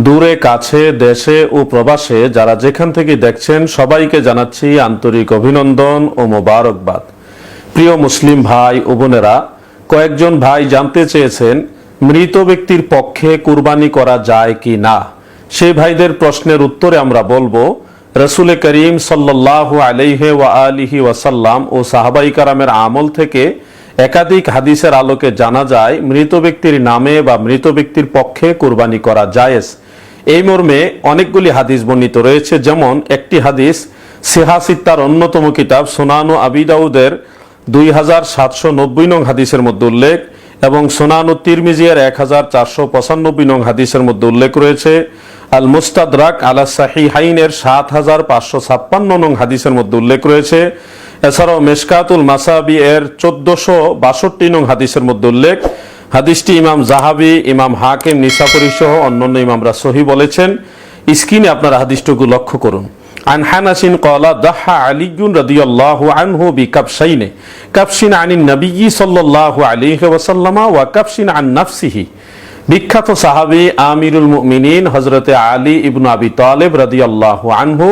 দূরে, কাছে, দেশে ও প্রবাসে যারা যেখান থেকে দেখছেন, সবাইকে জানাচ্ছি আন্তরিক অভিনন্দন ও মোবারকবাদ। প্রিয় মুসলিম ভাই ও বোনেরা, কয়েকজন ভাই জানতে চেয়েছেন, মৃত ব্যক্তির পক্ষে কুরবানি করা যায় কি না? সেই ভাইদের প্রশ্নের উত্তরে আমরা বলব, রসুল করিম সাল্লাহ আলাইহে ওয়া আলিহি ওয়াসাল্লাম ও সাহাবাই কারামের আমল থেকে একাধিক হাদিসের আলোকে জানা যায়, মৃত ব্যক্তির নামে বা মৃত ব্যক্তির পক্ষে কুরবানি করা জায়েজ। এই মর্মে অনেকগুলি হাদিস বর্ণিত রয়েছে, যেমন একটি হাদিস সিহাসিত্তার অন্যতম কিতাব সোনানু আবিদাউদের দুই হাজার সাতশো নব্বই নং হাদিসের মধ্যে উল্লেখ এবং সোনানু তিরমিজিয়ার এক হাজার চারশো পঁচানব্বই নং হাদিসের মধ্যে উল্লেখ রয়েছে। আল মুস্তাদরাক আলা সাহি হাইনের সাত হাজার পাঁচশো ছাপ্পান্ন নং হাদিসের মধ্যে উল্লেখ রয়েছে এছাড়াও মেশকাতুল মাসাবি এর চোদ্দশো বাষট্টি নং হাদিসের মধ্যে উল্লেখ হাদিসটি ইমাম জাহাবি ইমাম হাকিম নিসাপুরি সহ অন্যান্য ইমামরা সহি বলেছেন স্ক্রিনে আপনারা হাদিসটুকু লক্ষ্য করুন عن حنس قال ضحى علي رضي الله عنه بكبشين كبش عن النبي صلى الله عليه وسلم وكبش عن نفسه বিখ্যাত সাহাবী আমিরুল মুমিনিন হজরতে আলী ইবনু আবি তালেব রাদিয়াল্লাহু আনহু,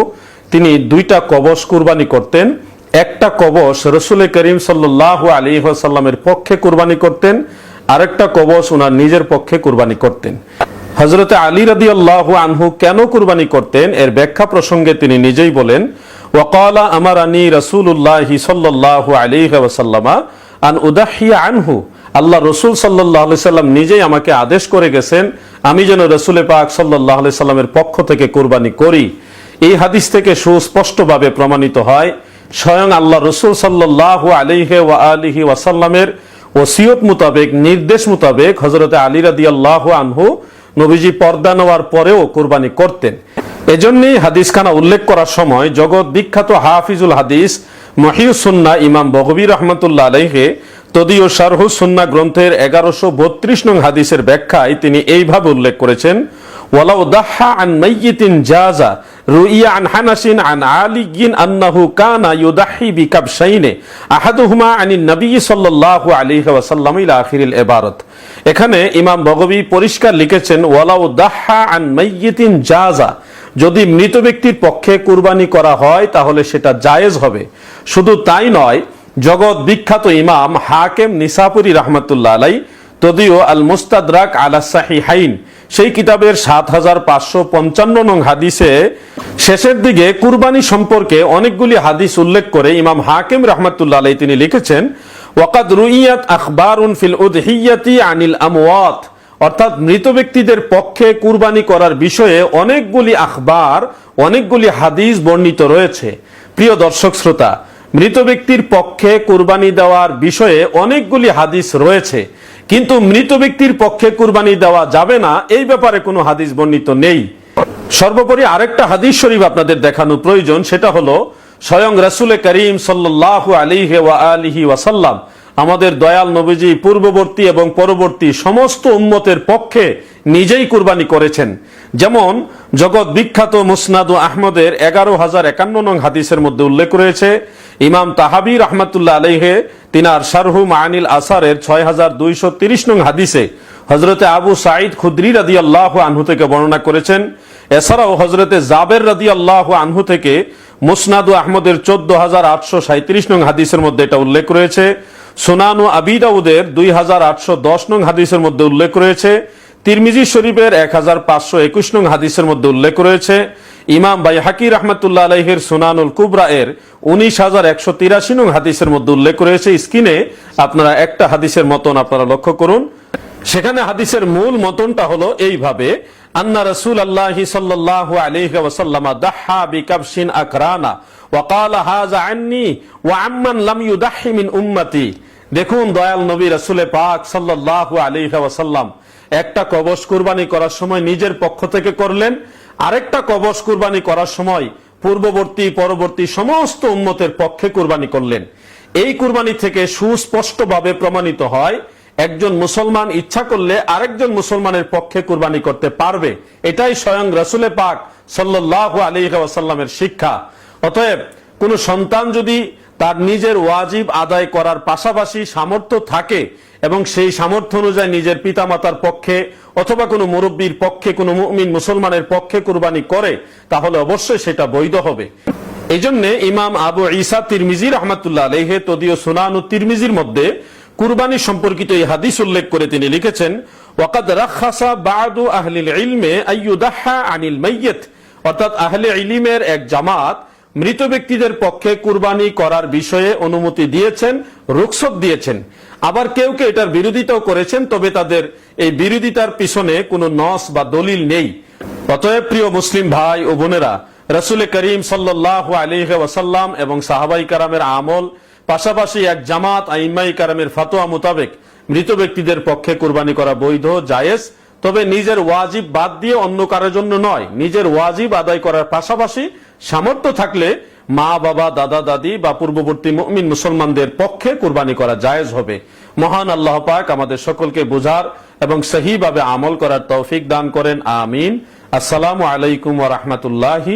তিনি দুইটা কবচ কুরবানি করতেন। একটা কবচ রসুল করিম সাল্লাল্লাহু আলী সাল্লামের পক্ষে কুরবানি করতেন, আরেকটা কবচ ওনার নিজের পক্ষে কুরবানি করতেন। হজরতে আলী রাদি আল্লাহ আনহু কেন কুরবানি করতেন? এর ব্যাখ্যা প্রসঙ্গে তিনি নিজেই বলেন, ওয়াকালা আমার আনি রসুল্লাহ সাল্লাহ আলী ওয়াসাল্লামা আন উদাহিয়া আনহু। আল্লাহ রসুল সাল্লাহ সাল্লাম নিজেই আমাকে আদেশ করে গেছেন, আমি যেন রসুল পাক সাল্লাহ সাল্লামের পক্ষ থেকে কুরবানি করি। এই হাদিস থেকে সুস্পষ্টভাবে প্রমাণিত হয়, স্বয়ং আল্লাহ রসুল সাল্লাহ আলিহে ওয়া আলিহি ওয়াসাল্লামের ওসিয়ত মোতাবেক, নির্দেশ মোতাবেক হজরতে আলী রাদি আল্লাহ আনহু নবীজি পর্দা নেওয়ার পরেও কোরবানি করতেন। এজন্যই হাদিসখানা উল্লেখ করার সময় জগৎ বিখ্যাত হাফিজুল হাদিস মহিউসুন্না ইমাম বগবী রহমতুল্লাহ আলহে তদীয় শারহু সুন্না গ্রন্থের এগারোশো বত্রিশ নং হাদিসের ব্যাখ্যায় তিনি এইভাবে উল্লেখ করেছেন, ওয়ালাউ দাহা আন মাইয়িতিন জাজা রুইয়া আন হানাসিন আন আলিগিন আন্নাহু কানা ইউদাহি বিকাবশাইনে, আহাদুহুমা আনিন নবী সাল্লাল্লাহু আলাইহি ওয়াসাল্লাম ইলা আখিরিল ইবারত। এখানে ইমাম বগবী পরিষ্কার লিখেছেন, ওয়ালাউ দাহা আন মাইয়িতিন জাজা যদি মৃত ব্যক্তির পক্ষে কুরবানি করা হয় তাহলে সেটা জায়েজ হবে। শুধু তাই নয় জগৎ বিখ্যাত ইমাম হাকেম নিসাপুরি রহমতুল্লাহ আলাই তদিও আল মুস্তাদরাক আলা সাহিহাইন। সেই কিতাবের সাত হাজার পাঁচশো পঞ্চান্ন নং হাদিসে শেষের দিকে কুরবানি সম্পর্কে অনেকগুলি হাদিস উল্লেখ করে ইমাম হাকিম রহমতুল্লাহ আলাই তিনি লিখেছেন, ওয়াকাদ রুইয়াত আখবারুন ফিল উদহিয়াতি আনিল আমওয়াত। অর্থাৎ মৃত ব্যক্তিদের পক্ষে কুরবানি করার বিষয়ে অনেকগুলি আখবার, অনেকগুলি হাদিস বর্ণিত রয়েছে। প্রিয় দর্শক শ্রোতা মৃত ব্যক্তির পক্ষে কুরবানি দেওয়ার বিষয়ে অনেকগুলি হাদিস রয়েছে। কিন্তু মৃত ব্যক্তির পক্ষে কুরবানি দেওয়া যাবে না, এই ব্যাপারে কোনো হাদিস বর্ণিত নেই। সর্বোপরি আরেকটা হাদিস শরীফ আপনাদের দেখানো প্রয়োজন, সেটা হলো, স্বয়ং রাসুলে করিম সাল্লাহ আলিহে ওয়া আলিহি ওয়াসাল্লাম, আমাদের দয়াল নবীজি পূর্ববর্তী এবং পরবর্তী সমস্ত উম্মতের পক্ষে নিজেই কুরবানি করেছেন। যেমন জগৎ বিখ্যাত মুসনাদ আহমদের এগারো হাজার একান্ন নং হাদিসের মধ্যে উল্লেখ রয়েছে, ইমাম তাহাবি রহমতুল্লাহ আলহে তিনার শারহু মানিল আসারের ছয় হাজার দুইশো তিরিশ নং হাদিসে হজরতে আবু সাঈদ খুদ্রি রাদি আল্লাহ আনহু থেকে বর্ণনা করেছেন, এছাড়াও হজরতে জাবের রাদি আল্লাহ আনহু থেকে মুসনাদু আহমদের চোদ্দ হাজার আটশো সাঁত্রিশ নং হাদিসের মধ্যে এটা উল্লেখ রয়েছে। সোনানু আবিদাউদের দুই হাজার আটশো দশ নং হাদিসের মধ্যে উল্লেখ রয়েছে তিরমিজি শরীফের এক হাজার পাঁচশো একুশ নং হাদিসের মধ্যে উল্লেখ রয়েছে, ইমাম বাই হাকি রহমতুল্লাহ আলহের সুনানুল কুবরা এর উনিশ হাজার একশো তিরাশি নং হাদিসের মধ্যে উল্লেখ রয়েছে, স্ক্রিনে আপনারা একটা হাদিসের মতন আপনারা লক্ষ্য করুন। সেখানে হাদিসের মূল মতনটা হলো এইভাবে, আন্না রসুল আল্লাহ সাল্লাহ আলহি ওয়াসাল্লামা দাহা বিকাবশিন আকরানা ওয়াকাল হাজা আন্নি ওয়া আম্মান লাম ইউদাহি মিন উম্মতি। দেখুন, দয়াল নবী রসুলে পাক সাল্লাহ আলহি ওয়াসাল্লাম একটা কবচ কুরবানি করার সময় নিজের পক্ষ থেকে করলেন, আরেকটা কবচ কুরবানি করার সময় পূর্ববর্তী, পরবর্তী সমস্ত উম্মতের পক্ষে কুরবানি করলেন। এই কুরবানি থেকে সুস্পষ্টভাবে প্রমাণিত হয়, একজন মুসলমান ইচ্ছা করলে আরেকজন মুসলমানের পক্ষে কুরবানি করতে পারবে। এটাই স্বয়ং রসুলে পাক সাল্লাহ আলী ওয়াসাল্লামের শিক্ষা। অতএব কোন সন্তান যদি তার নিজের ওয়াজিব আদায় করার পাশাপাশি সামর্থ্য থাকে এবং সেই সামর্থ্য অনুযায়ী নিজের পিতামাতার পক্ষে অথবা কোনো মুরব্বীর পক্ষে, কোনো মুমিন মুসলমানের পক্ষে কুরবানি করে, তাহলে অবশ্যই সেটা বৈধ হবে। এই জন্য ইমাম আবু ঈসা তিরমিজি রহমাতুল্লাহ আলহে তদীয় সুনান তিরমিজির মধ্যে কুরবানি সম্পর্কিত এই হাদিস উল্লেখ করে তিনি লিখেছেন, ওয়াকাদ রাখাসা বাদু আহলিল ইলমে আইয়ুদাহা আনিল মাইয়িত। অর্থাৎ আহলে ইলিমের এক জামাত মৃত ব্যক্তিদের পক্ষে কুরবানি করার বিষয়ে অনুমতি দিয়েছেন, রুখসত দিয়েছেন। আবার কেউ কেউ এটার বিরোধিতাও করেছেন, তবে তাদের এই বিরোধিতার পিছনে কোনো নস বা দলিল নেই। অতএব প্রিয় মুসলিম ভাই ও বোনেরা, রসুল করিম সাল্লাহ আলিহ এবং সাহাবাই কারামের আমল, পাশাপাশি এক জামাত আইমাই কারামের ফাতোয়া মোতাবেক মৃত ব্যক্তিদের পক্ষে কুরবানি করা বৈধ, জায়েজ তবে নিজের ওয়াজিব বাদ দিয়ে অন্য কারোর জন্য নয়। নিজের ওয়াজিব আদায় করার পাশাপাশি সামর্থ্য থাকলে মা, বাবা, দাদা, দাদি বা পূর্ববর্তী মুমিন মুসলমানদের পক্ষে কুরবানি করা জায়েজ হবে। মহান আল্লাহ পাক আমাদের সকলকে বোঝার এবং সহিভাবে আমল করার তৌফিক দান করেন। আমিন। আসসালামু আলাইকুম ওয়া রাহমাতুল্লাহি